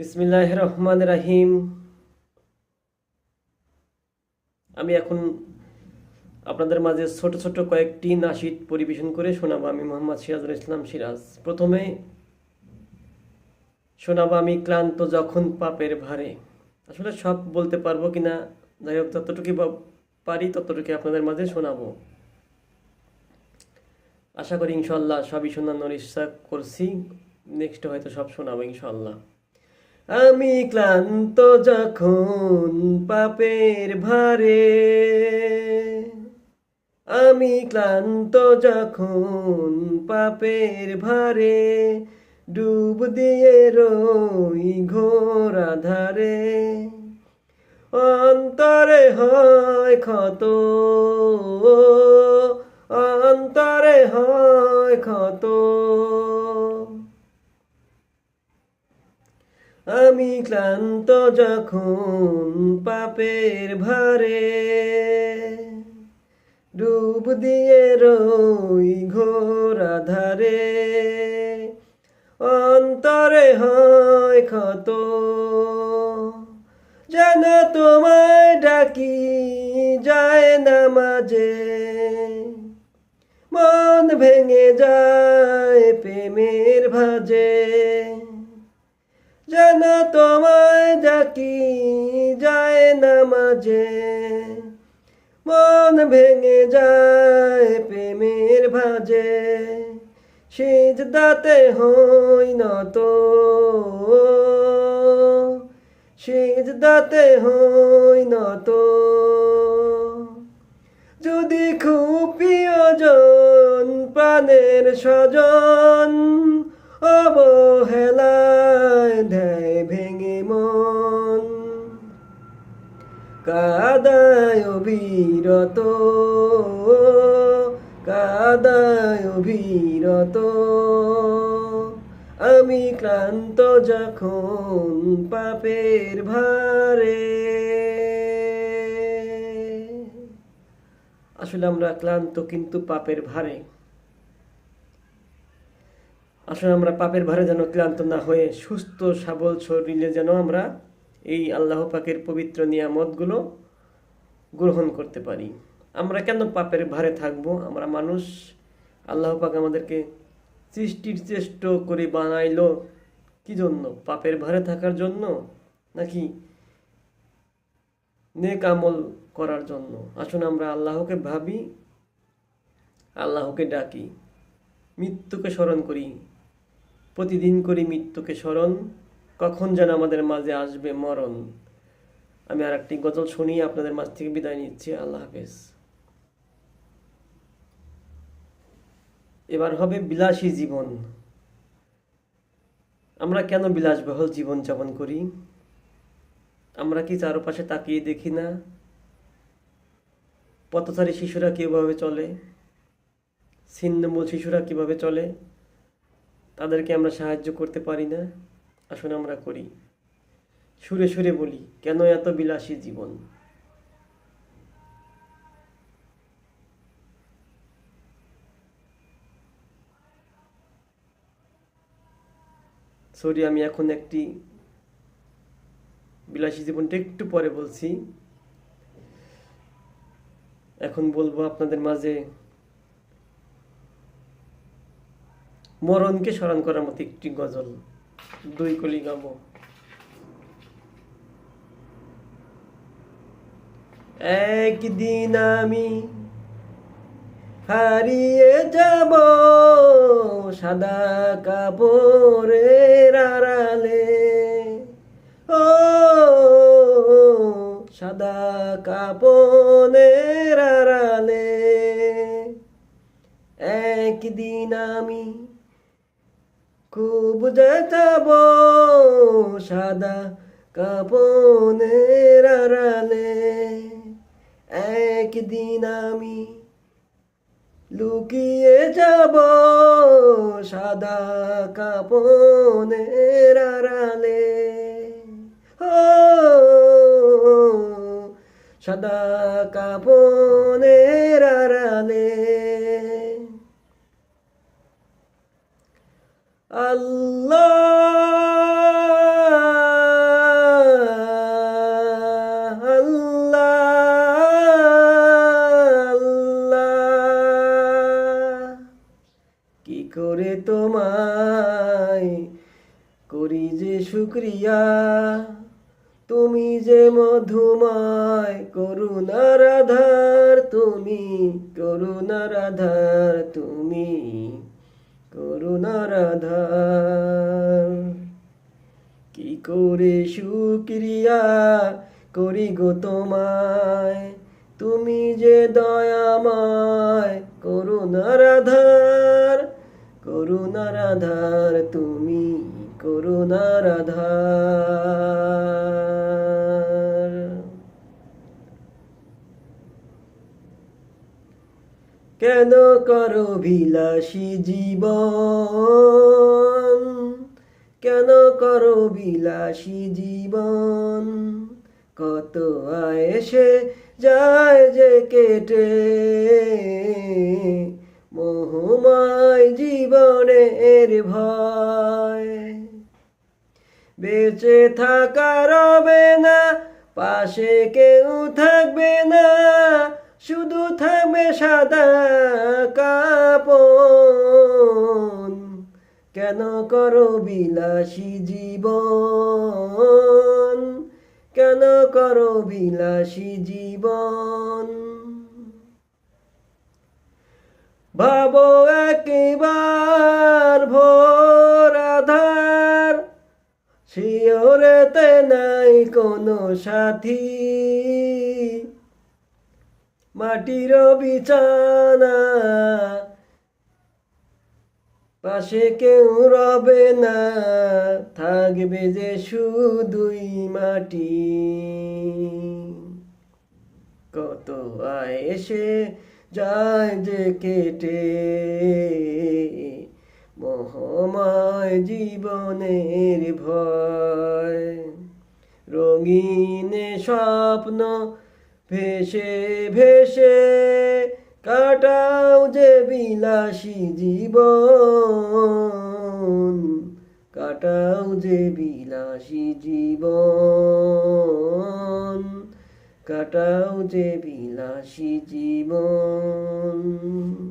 বিসমিল্লাহ রহমান রাহিম আমি এখন আপনাদের মাঝে ছোট ছোট কয়েকটি নাশিদ পরিবেশন করে শোনাবো। আমি মোহাম্মদ সিরাজুল ইসলাম সিরাজ। প্রথমে শোনাবো আমি ক্লান্ত যখন পাপের ভারে। আসলে সব বলতে পারব কিনা, যাই হোক, যতটুকু পারি ততটুকু আপনাদের মাঝে শোনাবো। আশা করি ইনশাল্লাহ সবই শোনানোর ইচ্ছা করছি। নেক্সট হয়তো সব শোনাবো ইনশাল্লাহ আমি ক্লান্ত যখন পাপের ভারে। আমি ক্লান্ত যখন পাপের ভারে, ডুব দিয়ে রই ঘোর ধারে অন্তরে হয় ক্ষত, অন্তরে হয় ক্ষত। আমি ক্লান্ত যখন পাপের ভারে ডুব দিয়ে রই ঘোরা ধারে অন্তরে হয় ক্ষত, যেন তোমায় ডাকি যায় না মাঝে। মন ভেঙে যায় প্রেমের ভাজে। যেন তোমায় ডাকি, যায় না মাঝে। মন ভেঙে যায় প্রেমের ভাজে। দাতে হই নত। সেজ দাতে হই নত। যদি খুব প্রিয়জন, প্রাণের স্বজন অবহেলায় দেয় ভেঙে মন। কাদায় অবিরত কাদায় অবিরত। আমি ক্লান্ত যখন পাপের ভারে। আসলে আমরা ক্লান্ত কিন্তু পাপের ভারে। আসলে আমরা পাপের ভারে যেন ক্লান্ত না হয়ে সুস্থ, সাবল শরীরে যেন আমরা এই আল্লাহ পাকের পবিত্র নিয়ামতগুলো গ্রহণ করতে পারি। আমরা কেন পাপের ভারে থাকব? আমরা মানুষ, আল্লাহ পাক আমাদেরকে সৃষ্টির চেষ্ট করে বানাইলো। কি জন্য? পাপের ভারে থাকার জন্য নাকি নেক আমল করার জন্য? আসুন আমরা আল্লাহকে ভাবি, আল্লাহকে ডাকি, মৃত্যুকে স্মরণ করি। প্রতিদিন করি মৃত্যুকে স্মরণ, কখন যেন আমাদের মাঝে আসবে মরণ। আমি আর একটি গজল শুনিয়ে আপনাদের মাঝ থেকে বিদায় নিচ্ছি। আল্লাহ হাফেজ। এবার হবে বিলাসী জীবন। আমরা কেন বিলাসবহুল জীবন যাপন করি? আমরা কি চারপাশে তাকিয়ে দেখি না? পথচারী শিশুরা কীভাবে চলে? ছিন্নমূল শিশুরা কীভাবে চলে? তাদেরকে আমরা সাহায্য করতে পারি না? আসলে আমরা করি। সুরে সুরে বলি, কেন এত বিলাসী জীবন? সরি আমি এখন একটি বিলাসী জীবনটা একটু পরে বলছি। এখন বলব আপনাদের মাঝে মরণকে স্মরণ করার মতো একটি গজল, দুই কলি গাবো। একদিন আমি হারিয়ে যাব সাদা কাপড়ের আড়ালে। ও, সাদা কাপড়ের আড়ালে। একদিন আমি খুব যেতাব সাদা কাপনের আড়ালে। একদিন আমি লুকিয়ে যাব সাদা কাপনের আড়ালে। ও, সাদা কাপনের আড়ালে। আল্লাহ আল্লাহ আল্লাহ কি করে তোমায় করি যে শুক্রিয়া? তুমি যে মধুময় করুণা রাধার তুমি করুণা রাধার তুমি করুণার আধার কি করে সুক্রিয়া করি গো তোমায়? তুমি যে দয়াময় করুণার আধার করুণার আধার তুমি করুণার আধার কেন করো বিলাসী জীবন? কেন করো বিলাসী জীবন? কত আয়েসে যায় যে কেটে? মোহময় জীবনের ভয়। বেঁচে থাকা রবে না, পাশে কেউ থাকবে না। শুধু থামে সাদা কাপন। কেন করো বিলাসী জীবন? কেন করো বিলাসী জীবন? ভাবো একবার ভোর আধার, শিওরেতে নাই কোনো সাথী। মাটির বিছানা। পাশে কেউ রবে না, থাকবে যে শুধুই মাটি। কত এসে যায় যে কেটে। মোহময় জীবনের ভয়। রঙিন স্বপ্ন ভেসে ভেসে কাটাও যে বিলাসী জীবন। কাটাও যে বিলাসী জীবন। কাটাও যে বিলাসী জীবন।